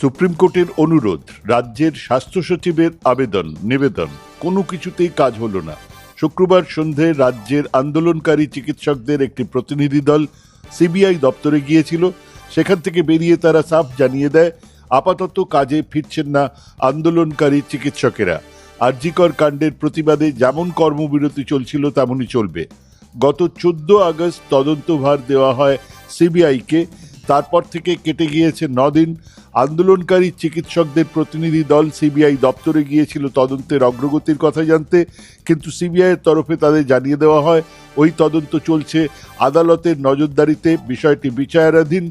Supreme কোর্টের অনুরোধ, রাজ্যের স্বাস্থ্য সচিবের আবেদন, নিবেদন। কোনো কিছুতেই কাজ হলো না। শুক্রবার সন্ধে রাজ্যের আন্দোলনকারী চিকিৎসকদের একটি প্রতিনিধি দল সিবিআই দপ্তরে গিয়েছিল। সেখান থেকে বেরিয়ে তারা সাফ জানিয়ে দেয়, আপাতত কাজে ফিরছেন না আন্দোলনকারী চিকিৎসকেরা। আরজিকর কাণ্ডের প্রতিবাদে যেমন কর্মবিরতি চলছিল, তেমনই চলবে। গত চোদ্দ আগস্ট তদন্তভার দেওয়া হয় সিবিআইকে। তারপর থেকে কেটে গিয়েছে নদিন। আন্দোলনকারী চিকিৎসকদের প্রতিনিধি দল সিবিআই দপ্তরে গিয়েছিল তদন্তের অগ্রগতির কথা জানতে, কিন্তু সিবিআইয়ের তরফে তাদের জানিয়ে দেওয়া হয়, ওই তদন্ত চলছে আদালতের নজরদারিতে, বিষয়টি বিচারাধীন,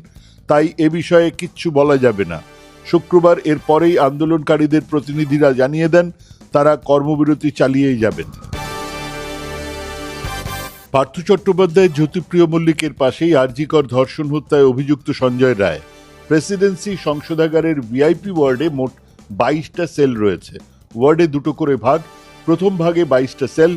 তাই এ বিষয়ে কিচ্ছু বলা যাবে না। শুক্রবার এর পরেই আন্দোলনকারীদের প্রতিনিধিরা জানিয়ে দেন, তারা কর্মবিরতি চালিয়েই যাবেন। পার্থ চট্টোপাধ্যায় জ্যোতিপ্রিয় মল্লিকের পাশেই আরজিকর ধর্ষণ হত্যায় অভিযুক্ত সঞ্জয় রায়। প্রেসিডেন্সি সংশোধাগারের ভিআইপি ওয়ার্ডে মোট বাইশটা সেল রয়েছে। ওয়ার্ডে দুটো করে ভাগ, প্রথম ভাগে বাইশটা সেল,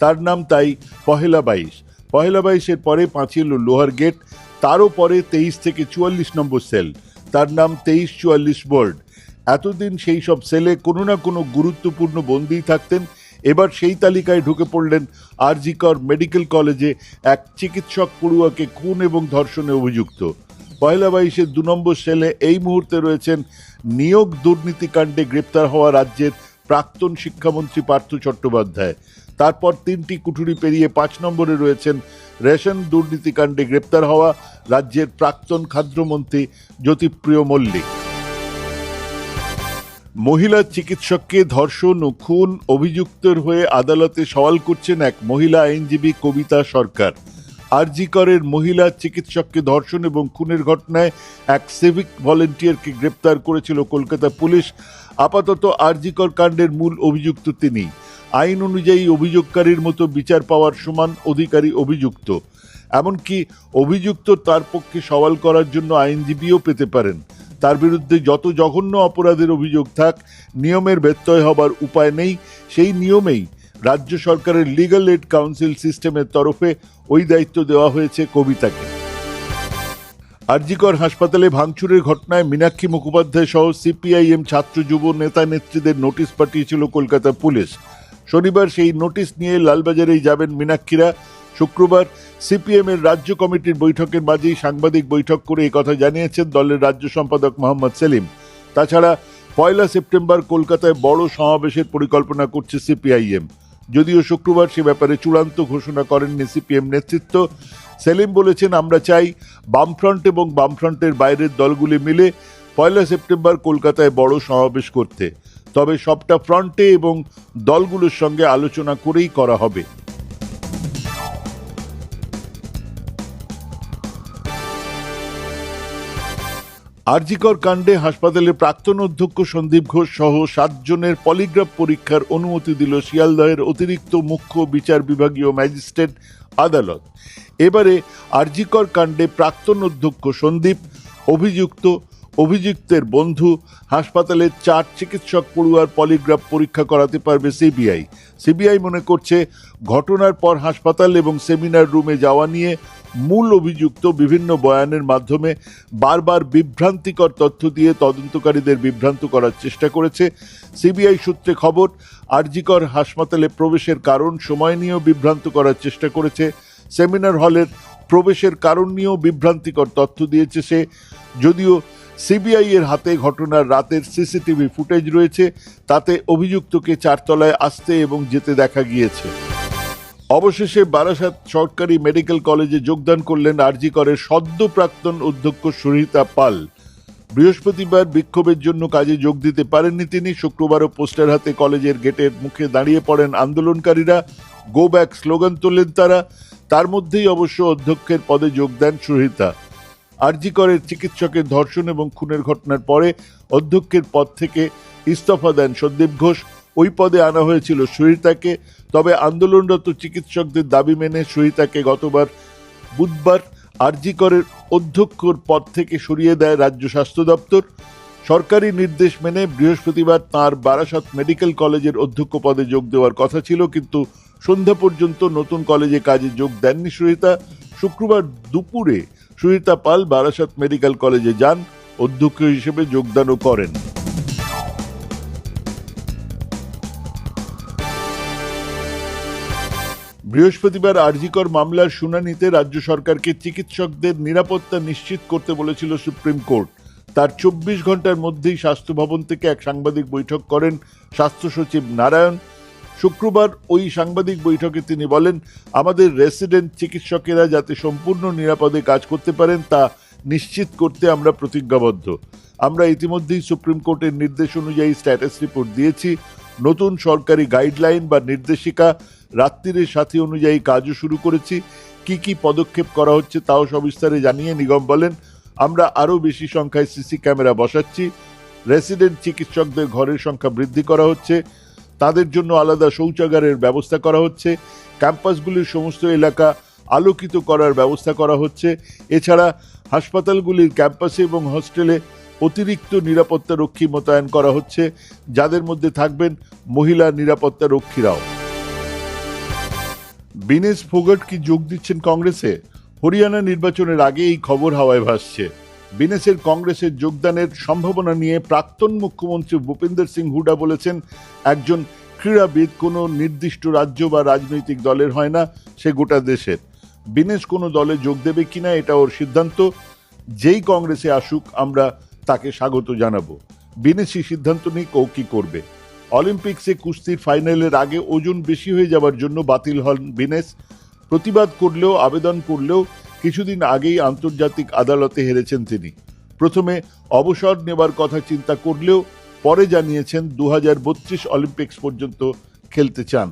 তার নাম তাই পহেলা বাইশ। পহেলা বাইশের পরে পাঁচিল ও লোহার গেট, তারও পরে তেইশ থেকে চুয়াল্লিশ নম্বর সেল, তার নাম তেইশ চুয়াল্লিশ বোর্ড এতদিন সেই সব সেলে কোনো না কোনো গুরুত্বপূর্ণ বন্দী থাকতেন, এবার সেই তালিকায় ঢুকে পড়লেন আরজিকর মেডিকেল কলেজে এক চিকিৎসক পড়ুয়াকে খুন এবং ধর্ষণে অভিযুক্ত। পয়লা বাইশের দু নম্বর সেলে এই মুহূর্তে রয়েছেন নিয়োগ দুর্নীতিকাণ্ডে গ্রেপ্তার হওয়া রাজ্যের প্রাক্তন শিক্ষামন্ত্রী পার্থ চট্টোপাধ্যায়। তারপর তিনটি কুঠুরি পেরিয়ে পাঁচ নম্বরে রয়েছেন রেশন দুর্নীতিকাণ্ডে গ্রেপ্তার হওয়া রাজ্যের প্রাক্তন খাদ্যমন্ত্রী জ্যোতিপ্রিয় মল্লিক। মহিলা চিকিৎসককে ধর্ষণ ও খুন অভিযুক্তের হয়ে আদালতে সওয়াল করছেন এক মহিলা আইনজীবী কবিতা সরকার। আরজিকরের মহিলা চিকিৎসককে ধর্ষণ এবং খুনের ঘটনায় এক সিভিক ভলেন্টিয়ারকে গ্রেপ্তার করেছিল কলকাতা পুলিশ। আপাতত আরজিকর কাণ্ডের মূল অভিযুক্ত তিনি। আইন অনুযায়ী অভিযোগকারীর মতো বিচার পাওয়ার সমান অধিকারী অভিযুক্ত। এমনকি অভিযুক্ত তার পক্ষে সওয়াল করার জন্য আইনজীবীও পেতে পারেন। তার বিরুদ্ধে যত জঘন্য অপরাধের অভিযোগ থাক, নিয়মের ব্যত্যয় হবার উপায় নেই। সেই নিয়মেই রাজ্য সরকারের লিগাল এড কাউন্সিল সিস্টেমের তরফে ওই দায়িত্ব দেওয়া হয়েছে কবিতাকে। আরজিকর হাসপাতালে ভাঙচুরের ঘটনায় মীনাক্ষী মুখোপাধ্যায় সহ সিপিআইএম ছাত্র যুব নেতা নেত্রীদের নোটিশ পাঠিয়েছিল কলকাতা পুলিশ। শনিবার সেই নোটিশ নিয়ে লালবাজারেই যাবেন মীনাক্ষীরা। শুক্রবার সিপিএম এর রাজ্য কমিটির বৈঠকের মাঝেই সাংবাদিক বৈঠক করে কথা জানিয়েছেন দলের রাজ্য সম্পাদক মোহাম্মদ সেলিম। তাছাড়া পয়লা সেপ্টেম্বর কলকাতায় বড় সমাবেশের পরিকল্পনা করছে সিপিআইএম। যদিও শুক্রবার সে ব্যাপারে চূড়ান্ত ঘোষণা করেননি সিপিএম নেতৃত্ব। সেলিম বলেছেন, আমরা চাই বামফ্রন্ট এবং বামফ্রন্টের বাইরের দলগুলি মিলে পয়লা সেপ্টেম্বর কলকাতায় বড় সমাবেশ করতে। তবে সবটা ফ্রন্টে এবং দলগুলোর সঙ্গে আলোচনা করেই করা হবে। আরজিকর কাণ্ডে হাসপাতালের প্রাক্তন অধ্যক্ষ সন্দীপ ঘোষ সহ সাতজনের পলিগ্রাফ পরীক্ষার অনুমতি দিল শিয়ালদহের অতিরিক্ত মুখ্য বিচার বিভাগীয় ম্যাজিস্ট্রেট আদালত। এবারে আরজিকর কাণ্ডে প্রাক্তন অধ্যক্ষ সন্দীপ, অভিযুক্ত, অভিযুক্তের বন্ধু, হাসপাতালের চার চিকিৎসক পড়ুয়ার পলিগ্রাফ পরীক্ষা করাতে পারবে সিবিআই। সিবিআই মনে করছে, ঘটনার পর হাসপাতাল এবং সেমিনার রুমে যাওয়া নিয়ে মূল অভিযুক্ত বিভিন্ন বয়ানের মাধ্যমে বারবার বিভ্রান্তিকর তথ্য দিয়ে তদন্তকারীদের বিভ্রান্ত করার চেষ্টা করেছে সিবিআই সূত্রে খবর, আরজিকর হাসপাতালে প্রবেশের কারণ, সময় নিয়েও বিভ্রান্ত করার চেষ্টা করেছে। সেমিনার হলের প্রবেশের কারণ নিয়েও বিভ্রান্তিকর তথ্য দিয়েছে সে। যদিও সিবিআই এর হাতে ঘটনার রাতের সিসিটিভি ফুটেজ রয়েছে, তাতে অভিযুক্তকে চারতলায় আসতে এবং যেতে দেখা গিয়েছে। অবশেষে বারাসাত সরকারি মেডিকেল কলেজে যোগদান করলেন আরজি করের সদ্য প্রাক্তন অধ্যক্ষ সুরিতা পাল। বৃহস্পতিবার বিক্ষোভের জন্য কাজে যোগ দিতে পারেননি তিনি। শুক্রবারও পোস্টার হাতে কলেজের গেটের মুখে দাঁড়িয়ে পড়েন আন্দোলনকারীরা। গো ব্যাক স্লোগান তোলেন তারা। তার মধ্যেই অবশ্য অধ্যক্ষের পদে যোগ দেন সুহিতা আরজি করের চিকিৎসকের ধর্ষণ এবং খুনের ঘটনার পরে অধ্যক্ষের পদ থেকে ইস্তফা দেন সন্দীপ ঘোষ। ওই পদে আনা হয়েছিল সুহিতাকে। তবে আন্দোলনরত চিকিৎসকদের দাবি মেনে সুহিতাকে গতবার বুধবার আরজি করের অধ্যক্ষর পদ থেকে সরিয়ে দেয় রাজ্য স্বাস্থ্য দপ্তর। সরকারি নির্দেশ মেনে বৃহস্পতিবার তাঁর বারাসত মেডিকেল কলেজের অধ্যক্ষ পদে যোগ দেওয়ার কথা ছিল, কিন্তু সন্ধ্যা পর্যন্ত নতুন কলেজে কাজে যোগ দেননি সুহিতা। শুক্রবার দুপুরে সুহিতা পাল বারাসত মেডিকেল কলেজে যান, অধ্যক্ষ হিসেবে যোগদানও করেন। বৃহস্পতিবার আরজিকর মামলার শুনানিতে রাজ্য সরকারকে চিকিৎসকদের নিরাপত্তা নিশ্চিত করতে বলেছিল সুপ্রিম কোর্ট। তার চব্বিশ ঘণ্টার মধ্যেই স্বাস্থ্য ভবন থেকে এক সাংবাদিক বৈঠক করেন স্বাস্থ্য সচিব নারায়ণ। শুক্রবার ওই সাংবাদিক বৈঠকে তিনি বলেন, আমাদের রেসিডেন্ট চিকিৎসকেরা যাতে সম্পূর্ণ নিরাপদে কাজ করতে পারেন, তা নিশ্চিত করতে আমরা প্রতিজ্ঞাবদ্ধ। আমরা ইতিমধ্যেই সুপ্রিম কোর্টের নির্দেশ অনুযায়ী স্ট্যাটাস রিপোর্ট দিয়েছি। নতুন সরকারি গাইডলাইন বা নির্দেশিকা রাত্রিরের সাথী অনুযায়ী কাজও শুরু করেছি। কি কি পদক্ষেপ করা হচ্ছে তাও সবিস্তারে জানিয়ে নিগম বলেন, আমরা আরও বেশি সংখ্যায় সিসি ক্যামেরা বসাচ্ছি। রেসিডেন্ট চিকিৎসকদের ঘরের সংখ্যা বৃদ্ধি করা হচ্ছে। তাদের জন্য আলাদা শৌচাগারের ব্যবস্থা করা হচ্ছে। ক্যাম্পাসগুলির সমস্ত এলাকা আলোকিত করার ব্যবস্থা করা হচ্ছে। এছাড়া হাসপাতালগুলির ক্যাম্পাসে এবং হস্টেলে অতিরিক্ত নিরাপত্তা রক্ষী মোতায়েন করা হচ্ছে। যাদের মধ্যে থাকবেন মহিলা নিরাপত্তা রক্ষীরাও। বিনেশ ফোগট কি যোগ দিচ্ছেন কংগ্রেসে? হরিয়ানা নির্বাচনের আগে এই খবর হাওয়ায় ভাসছে। বিনেশের কংগ্রেসের যোগদানের সম্ভাবনা নিয়ে প্রাক্তন মুখ্যমন্ত্রী ভূপেন্দ্র সিং হুডা বলেছেন, একজন ক্রীড়াবিদ কোনো নির্দিষ্ট রাজ্য বা রাজনৈতিক দলের হয় না, সে গোটা দেশের। বিনেশ কোনো দলে যোগ দেবে কিনা এটা ওর সিদ্ধান্ত। যেই কংগ্রেসে আসুক, আমরা তাকে স্বাগত জানাব। বিনেশই সিদ্ধান্ত নিক ও কি করবে। অলিম্পিক্সে কুস্তির ফাইনালের আগে ওজন বেশি হয়ে যাওয়ার জন্য বাতিল হন বিনেশ প্রতিবাদ করলেও, আবেদন করলেও কিছুদিন আগেই আন্তর্জাতিক আদালতে হেরেছেন তিনি। প্রথমে অবসর নেবার কথা চিন্তা করলেও পরে জানিয়েছেন দু হাজার বত্রিশ অলিম্পিক্স পর্যন্ত খেলতে চান।